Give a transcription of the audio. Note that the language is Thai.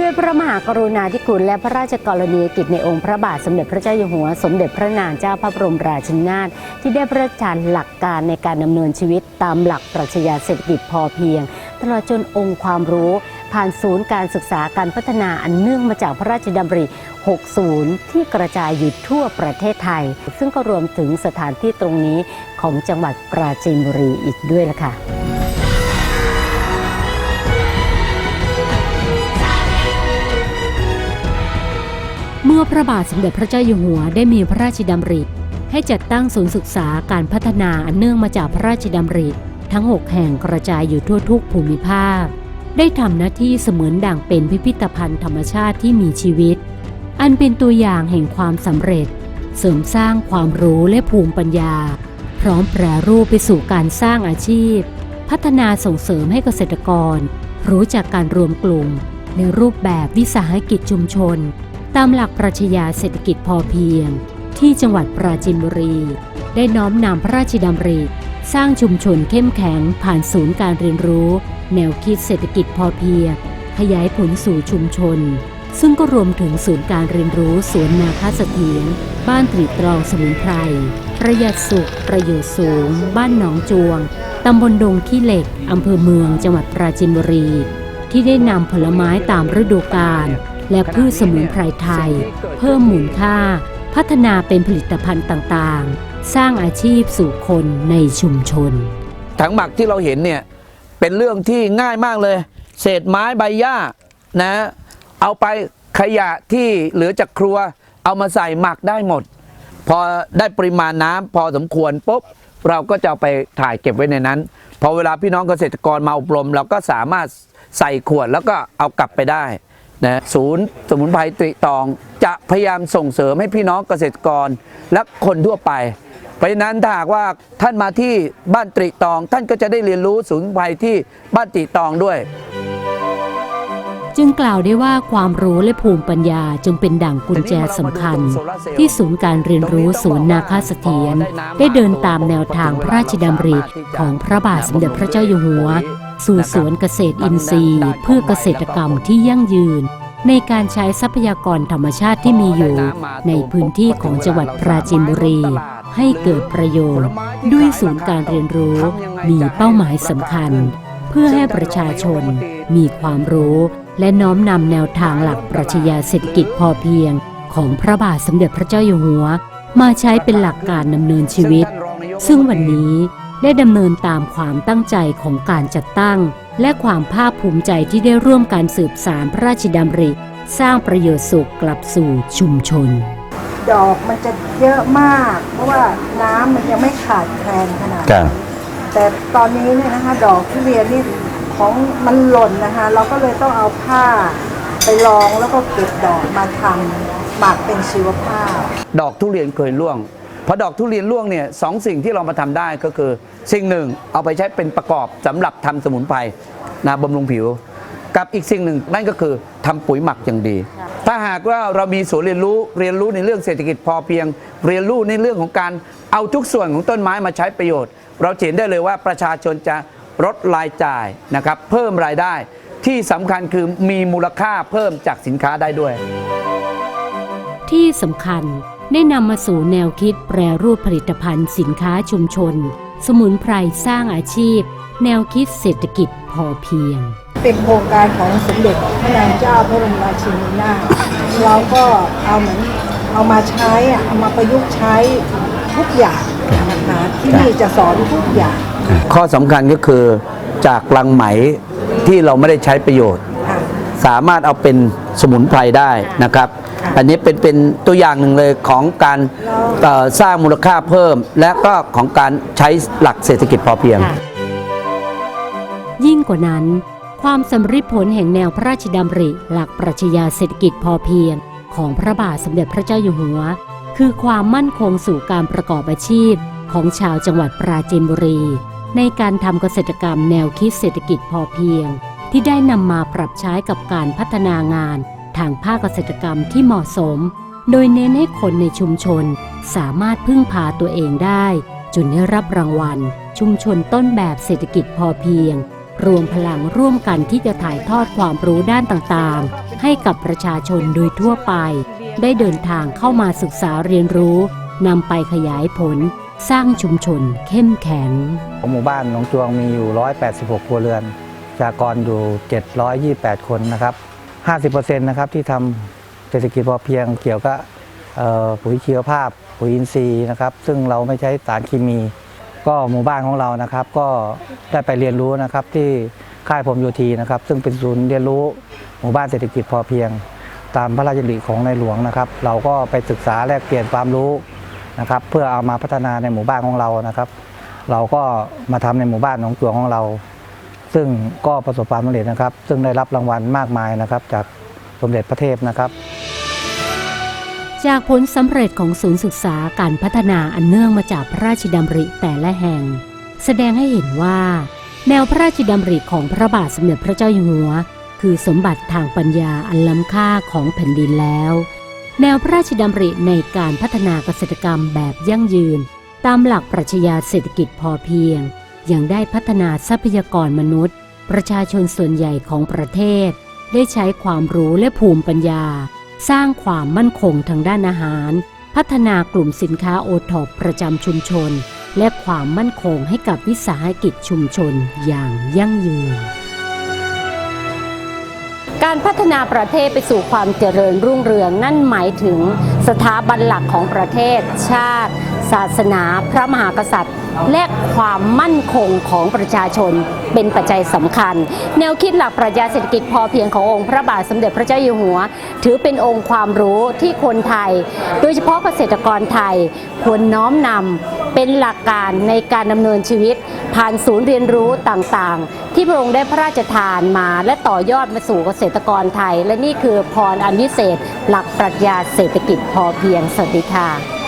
ด้วยพระมหากรุณาธิคุณและพระราชกรณียกิจในองค์พระบาทสมเด็จพระเจ้าอยู่หัว สมเด็จพระนางเจ้าพระบรมราชินีนาถที่ได้พระราชทานหลักการในการดำเนินชีวิตตามหลักปรัชญาเศรษฐกิจพอเพียง ตลอดจนองค์ความรู้ผ่านศูนย์การศึกษาการพัฒนาอันเนื่องมาจากพระราชดำริ 60 ที่กระจายอยู่ทั่วประเทศไทย ซึ่งก็รวมถึงสถานที่ตรงนี้ของจังหวัดปราจีนบุรีอีกด้วยล่ะค่ะ มื่อพระบาทสมเด็จพระเจ้าอยู่หัวได้มีพระราชดำริ ให้จัดตั้งศูนย์ศึกษาการพัฒนาอันเนื่องมาจากพระราชดำริ ทั้ง 6 แห่งกระจายอยู่ทั่วทุกภูมิภาค ได้ทำหน้าที่เสมือนดั่งเป็นพิพิธภัณฑ์ธรรมชาติที่มีชีวิต อันเป็นตัวอย่างแห่งความสำเร็จ เสริมสร้างความรู้และภูมิปัญญา พร้อมแปรรูปไปสู่การสร้างอาชีพ พัฒนาส่งเสริมให้เกษตรกร รู้จักการรวมกลุ่ม ในรูปแบบวิสาหกิจชุมชน ตามหลักปรัชญาเศรษฐกิจพอเพียง ที่จังหวัดปราจีนบุรี ได้น้อมนำพระราชดำริสร้างชุมชนเข้มแข็งผ่านศูนย์การเรียนรู้ แนวคิดเศรษฐกิจพอเพียง ขยายผลสู่ชุมชน ซึ่งก็รวมถึงศูนย์การเรียนรู้สวนนาคาเสถียรบ้านตรีตรองสมุนไพรประหยัดสุข ประโยชน์สูง บ้านหนองจวงตำบลดงขี้เหล็กอำเภอเมืองจังหวัดปราจีนบุรี ที่ได้นำผลไม้ตามฤดูกาล และพืชสมุนไพรไทย เพิ่มมูลค่า พัฒนาเป็นผลิตภัณฑ์ต่างๆ สร้างอาชีพสู่คนในชุมชน ถังหมักที่เราเห็นเนี่ย เป็นเรื่องที่ง่ายมากเลย เศษไม้ใบหญ้านะ เอาไปขยะที่เหลือจากครัว เอามาใส่หมักได้หมด พอได้ปริมาณน้ำพอสมควรปุ๊บเราก็จะเอาไปถ่ายเก็บไว้ในนั้น พอเวลาพี่น้องเกษตรกรมาอบรม เราก็สามารถใส่ขวดแล้วก็เอากลับไปได้ นะศูนย์สมุนไพรตรีตองจะพยายามส่งเสริมให้พี่น้องเกษตรกรและคนทั่วไป เพราะฉะนั้นถ้าหากว่าท่านมาที่บ้านตรีตอง ท่านก็จะได้เรียนรู้ศูนย์ภัยที่บ้านตรีตองด้วย จึงกล่าวได้ว่าความรู้และภูมิปัญญาจึงเป็นดั่งกุญแจสำคัญ ที่ศูนย์การเรียนรู้สวนย์นาคาเสถียรได้เดินตามแนวทางพระราชดำริของพระบาทสมเด็จพระเจ้าอยู่หัว สู่สวนเกษตรอินทรีย์ เพื่อเกษตรกรรมที่ยั่งยืน ในการใช้ทรัพยากรธรรมชาติที่มีอยู่ ในพื้นที่ของจังหวัดปราจีนบุรี ให้เกิดประโยชน์ ด้วยศูนย์การเรียนรู้ มีเป้าหมายสำคัญ เพื่อให้ประชาชน มีความรู้ และน้อมนำแนวทางหลักปรัชญาเศรษฐกิจพอเพียง ของพระบาทสมเด็จพระเจ้าอยู่หัว มาใช้เป็นหลักการดำเนินชีวิต ซึ่งวันนี้ ได้ดำเนินตามความตั้งใจของการจัดตั้ง และความภาคภูมิใจที่ได้ร่วมการสืบสารพระราชดำริ สร้างประโยชน์สุขกลับสู่ชุมชน ดอกมันจะเยอะมาก เพราะว่าน้ำมันยังไม่ขาดแคลนขนาดนั้นแต่ตอนนี้เนี่ยนะคะดอกทุเรียนนี่ของมันหล่นนะคะ เราก็เลยต้องเอาผ้าไปรองแล้วก็เก็บดอกมาทำหมักเป็นชีวภาพ ดอกทุเรียนเคยร่วง พอดอกทุเรียนร่วงเนี่ยสองสิ่งที่เรามาทำได้ก็คือ สิ่งหนึ่งเอาไปใช้เป็นประกอบสำหรับทำสมุนไพรนะบำรุงผิว กับอีกสิ่งหนึ่งนั่นก็คือทำปุ๋ยหมักอย่างดี ถ้าหากว่าเรามีศูนย์เรียนรู้เรียนรู้ในเรื่องเศรษฐกิจพอเพียง เรียนรู้ในเรื่องของการเอาทุกส่วนของต้นไม้มาใช้ประโยชน์ เราเห็นได้เลยว่าประชาชนจะลดรายจ่ายนะครับเพิ่มรายได้ที่สำคัญคือมีมูลค่าเพิ่มจากสินค้าได้ด้วย ที่สำคัญ ได้นำมาสู่แนวคิดแปรรูปผลิตภัณฑ์สินค้าชุมชน สมุนไพรสร้างอาชีพ แนวคิดเศรษฐกิจพอเพียง เป็นโครงการของสมเด็จพระนางเจ้าพระบรมราชินีนาถเราก็เอาเหมือนเอามาใช้อะเอามาประยุกต์ใช้ทุกอย่างนะคะที่นี่จะสอนทุกอย่าง ข้อสำคัญก็คือจากลังไหมที่เราไม่ได้ใช้ประโยชน์ค่ะสามารถเอาเป็นสมุนไพรได้นะครับ อันนี้เป็นเป็นตัวอย่างหนึ่งเลยของการเอ่อสร้างมูลค่าเพิ่ม และก็ของการใช้หลักเศรษฐกิจพอเพียง ยิ่งกว่านั้น ความสำเร็จผลแห่งแนวพระราชดำริ หลักปรัชญาเศรษฐกิจพอเพียง ของพระบาทสมเด็จพระเจ้าอยู่หัว คือความมั่นคงสู่การประกอบอาชีพ ของชาวจังหวัดปราจีนบุรี ในการทำเกษตรกรรมแนวคิดเศรษฐกิจพอเพียง ที่ได้นำมาปรับใช้กับการพัฒนางาน ทางภาคเกษตรกรรมที่เหมาะสม โดยเน้นให้คนในชุมชนสามารถพึ่งพาตัวเองได้ จนได้รับรางวัล ชุมชนต้นแบบเศรษฐกิจพอเพียง รวมพลังร่วมกันที่จะถ่ายทอดความรู้ด้านต่างๆ ให้กับประชาชนโดยทั่วไป ได้เดินทางเข้ามาศึกษาเรียนรู้นำไปขยายผล สร้างชุมชนเข้มแข็งของหมู่บ้านหนองจวงมีอยู่ 186 ครัวเรือนประชากรอยู่ 728 คนนะครับ 50%นะครับที่ทำเศรษฐกิจพอเพียงเกี่ยวกับปุ๋ยชีวภาพ ปุ๋ยอินทรีย์นะครับซึ่งเราไม่ใช้สารเคมี ก็หมู่บ้านของเรานะครับ ก็ได้ไปเรียนรู้นะครับที่ค่ายพรมโยธีนะครับ ซึ่งเป็นศูนย์เรียนรู้หมู่บ้านเศรษฐกิจพอเพียง ตามพระราชดำริของในหลวงนะครับ เราก็ไปศึกษาแลกเปลี่ยนความรู้นะครับ เพื่อเอามาพัฒนาในหมู่บ้านของเรานะครับ เราก็มาทำในหมู่บ้านหนองจวของเรา ซึ่งก็ประสบความสำเร็จนะครับ ซึ่งได้รับรางวัลมากมายนะครับจากสมเด็จพระเทพนะครับ จากผลสำเร็จของศูนย์ศึกษาการพัฒนาอันเนื่องมาจากพระราชดำริแต่ละแห่ง แสดงให้เห็นว่า แนวพระราชดำริของพระบาทสมเด็จพระเจ้าอยู่หัว คือสมบัติทางปัญญาอันล้ำค่าของแผ่นดินแล้ว แนวพระราชดำริในการพัฒนาเกษตรกรรมแบบยั่งยืน ตามหลักปรัชญาเศรษฐกิจพอเพียง ยังได้พัฒนาทรัพยากรมนุษย์ ประชาชนส่วนใหญ่ของประเทศ ได้ใช้ความรู้และภูมิปัญญา สร้างความมั่นคงทางด้านอาหาร พัฒนากลุ่มสินค้าโอทอปประจำชุมชน และความมั่นคงให้กับวิสาหกิจชุมชนอย่างยั่งยืนการพัฒนาประเทศไปสู่ความเจริญรุ่งเรืองนั่นหมายถึงสถาบันหลักของประเทศ ชาติ ศาสนา พระมหากษัตริย์ และความมั่นคงของประชาชนเป็นปัจจัยสำคัญ แนวคิดหลักปรัชญาเศรษฐกิจพอเพียงขององค์พระบาทสมเด็จพระเจ้าอยู่หัว ถือเป็นองค์ความรู้ที่คนไทย โดยเฉพาะเกษตรกรไทยควรน้อมนำเป็นหลักการในการดำเนินชีวิต ผ่านศูนย์เรียนรู้ต่างๆ ที่พระองค์ได้พระราชทานมาและต่อยอดมาสู่เกษตรกรไทย และนี่คือพรอันวิเศษ หลักปรัชญาเศรษฐกิจพอเพียงสวัสดีค่ะ